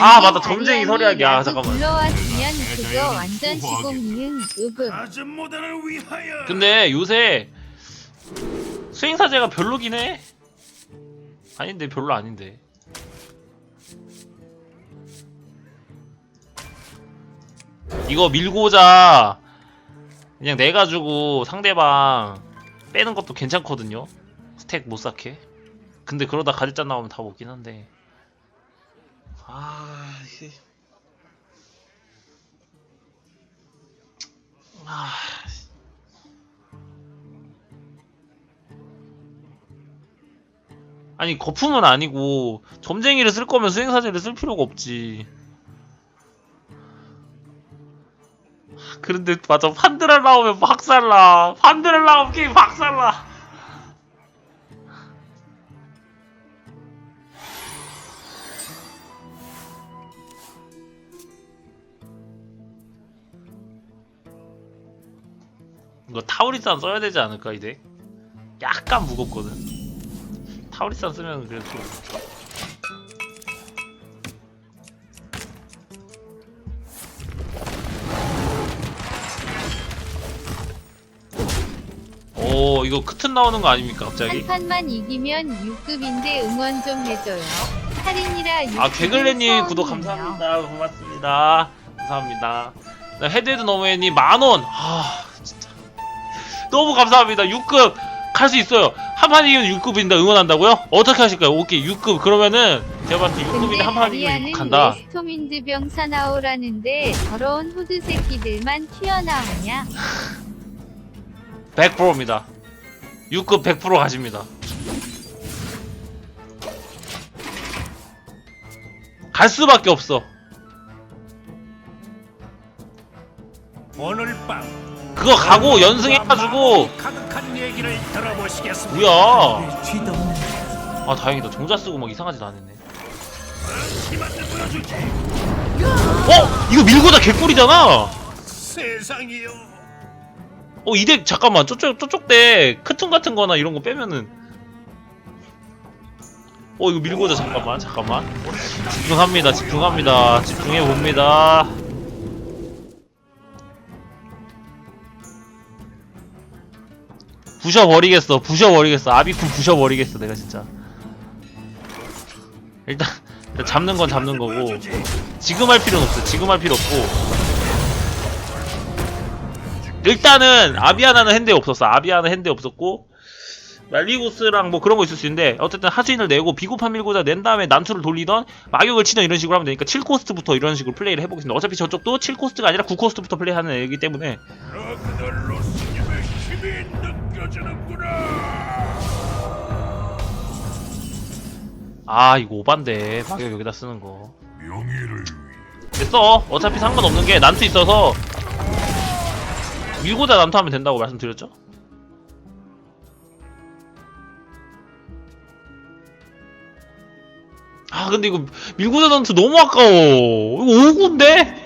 아, 맞다. 점쟁이 서리학이야. 잠깐만. 불러왔으면 그거 완전 시공이응 으금 위하여. 근데 요새 수행사제가 별로긴 해. 아닌데 별로 아닌데. 이거 밀고자 그냥 내 가지고 상대방 빼는 것도 괜찮거든요. 스택 못 쌓게. 근데 그러다 가짓잔 나오면 다 먹긴 한데. 아 이게. 아. 아니 거품은 아니고 점쟁이를 쓸 거면 수행사제를 쓸 필요가 없지. 그런데 맞아 판드랄 나오면 박살나. 판드랄 나오면 게임 박살나. 이거 타우리산 써야 되지 않을까 이제? 약간 무겁거든. 타우리산 쓰면 그래도 좀 오 이거 크튼 나오는 거 아닙니까 갑자기? 한 판만 이기면 6급인데 응원 좀 해줘요. 할인이라 6급 아 괴글레님 구독 감사합니다. 고맙습니다. 감사합니다. 나 헤드헤드 너머애님 만원! 아 너무 감사합니다. 6급 갈 수 있어요. 한판 이기면 6급인데 응원한다고요? 어떻게 하실까요? 오케이 6급. 그러면은 제가 봤을 때 6급인데 근데 한판 이기면 다리아는 6급 간다. 웨스토민드 병사 나오라는데 더러운 후드 새끼들만 튀어나오냐? 100%입니다. 6급 100% 가십니다. 갈 수밖에 없어 그거 가고 연승해가지고. 뭐야? 아 다행이다. 정자 쓰고 막 이상하지도 않았네. 어? 이거 밀고자 개꿀이잖아! 세상이요. 어 이대 잠깐만. 저쪽 저쪽 때 크튼 같은 거나 이런 거 빼면은. 어 이거 밀고자. 잠깐만 잠깐만. 집중합니다. 집중합니다. 집중해 봅니다 부셔버리겠어 부셔버리겠어 아비쿤 부셔버리겠어 내가 진짜 일단, 일단 잡는 건 잡는 거고. 지금 할 필요는 없어. 지금 할 필요 없고. 일단은 아비아나는 핸드에 없었어. 아비아나 핸드에 없었고 말리고스랑 뭐 그런 거 있을 수 있는데 어쨌든 하수인을 내고 비고판 밀고자 낸 다음에 난투를 돌리던 마격을 치던 이런 식으로 하면 되니까 7코스트부터 이런 식으로 플레이를 해보겠습니다. 어차피 저쪽도 7코스트가 아니라 9코스트부터 플레이하는 애이기 때문에 힘이 느껴지는구나. 아 이거 오반데 마격 여기다 쓰는 거 명예를 됐어. 어차피 상관없는 게 난투 있어서 밀고자 난투하면 된다고 말씀드렸죠? 아 근데 이거 밀고자 난투 너무 아까워. 이거 5구인데?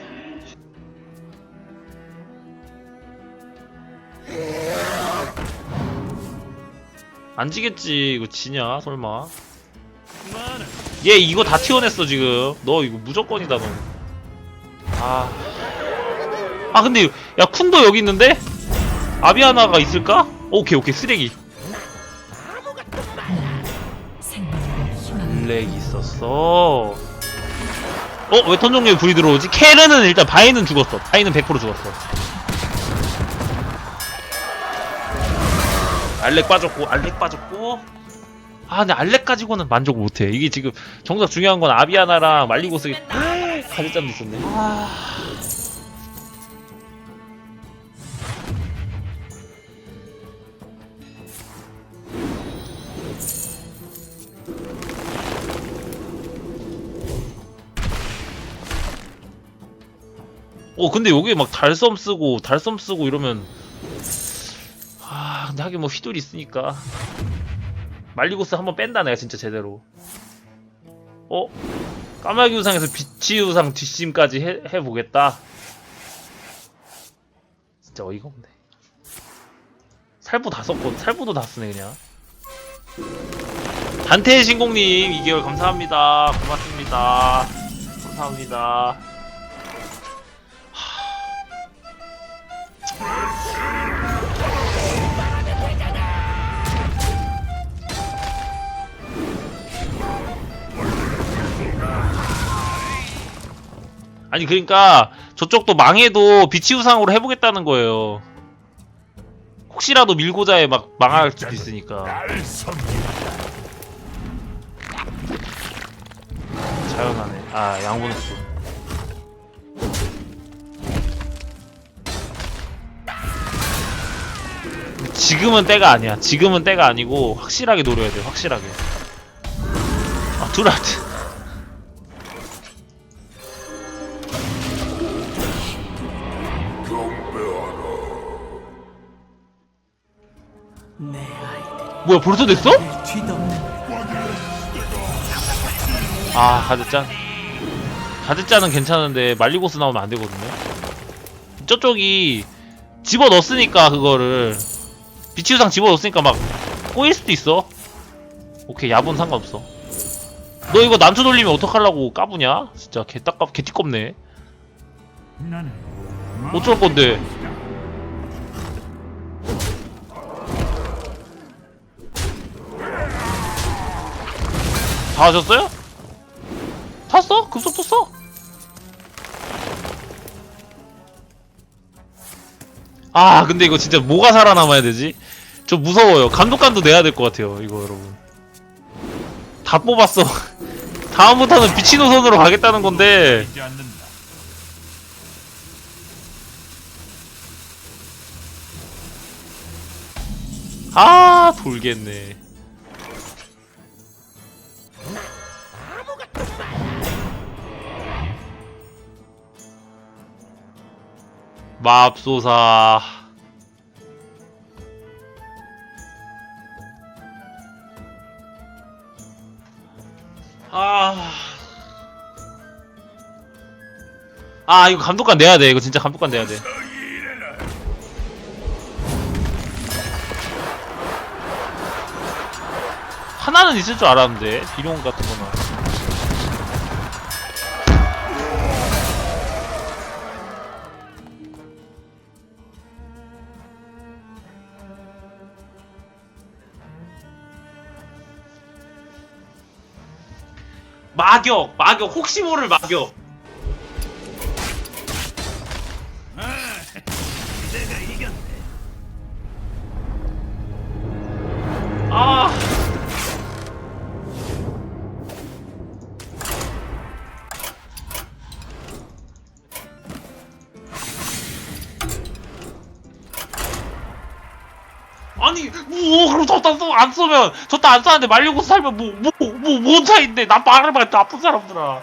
안 지겠지. 이거 지냐? 설마. 얘 이거 다 튀어냈어 지금 너 이거 무조건이다 너 아... 아 근데 야 쿤도 여기 있는데? 아비아나가 있을까? 오케이 오케이 쓰레기 블랙 있었어 어? 왜 턴종류에 불이 들어오지? 케르는 일단 바이는 죽었어 바이는 100% 죽었어 알렉 빠졌고 알렉 빠졌고. 아 근데 알렉 가지고는 만족 못해. 이게 지금 정작 중요한 건 아비아나랑 말리고스 가지짬도 있었네. 아... 어 근데 여기 막 달섬 쓰고 달섬 쓰고 이러면 아 근데 하긴 뭐 휘둘이 있으니까. 말리고스 한번 뺀다 내가 진짜 제대로. 어? 까마귀 우상에서 비치 우상 뒷심까지 해, 해보겠다. 진짜 어이가 없네. 살부 다 썼고 살부도 다 쓰네 그냥. 단테의 신공님 2개월 감사합니다. 고맙습니다. 감사합니다. 아니 그러니까 저쪽도 망해도 비치 우상으로 해보겠다는 거예요. 혹시라도 밀고자에 막 망할 수도 있으니까. 자연하네. 아 양분수. 지금은 때가 아니야. 지금은 때가 아니고 확실하게 노려야 돼. 확실하게. 아 두라트. 뭐야 벌써 됐어? 아 가드짠 가드짠은 괜찮은데 말리고스 나오면 안 되거든요. 저쪽이 집어넣었으니까 그거를. 비치우상 집어넣었으니까 막 꼬일 수도 있어. 오케이 야분 상관없어. 너 이거 난투 돌리면 어떡하려고 까부냐? 진짜 개딱깝 개띠껍네. 나는 어쩔 건데 다 하셨어요? 탔어? 급속 탔어? 아 근데 이거 진짜 뭐가 살아남아야 되지? 저 무서워요 감독관도 내야 될 것 같아요 이거 여러분 다 뽑았어 다음부터는 비치 노선으로 가겠다는 건데. 아 돌겠네 맙소사. 아... 아 이거 감독관 내야 돼. 이거 진짜 감독관 내야 돼. 하나는 있을 줄 알았는데 비룡 같은 거나 마격 마격 혹시 모를 마격 내가 이겼네. 아니 뭐 그럼 저따 쏘- 안 쏘면 저따 안 쏘는데 말려고 살면 뭐 뭐 뭐뭔 차인데? 나 말을 말 나쁜 사람들아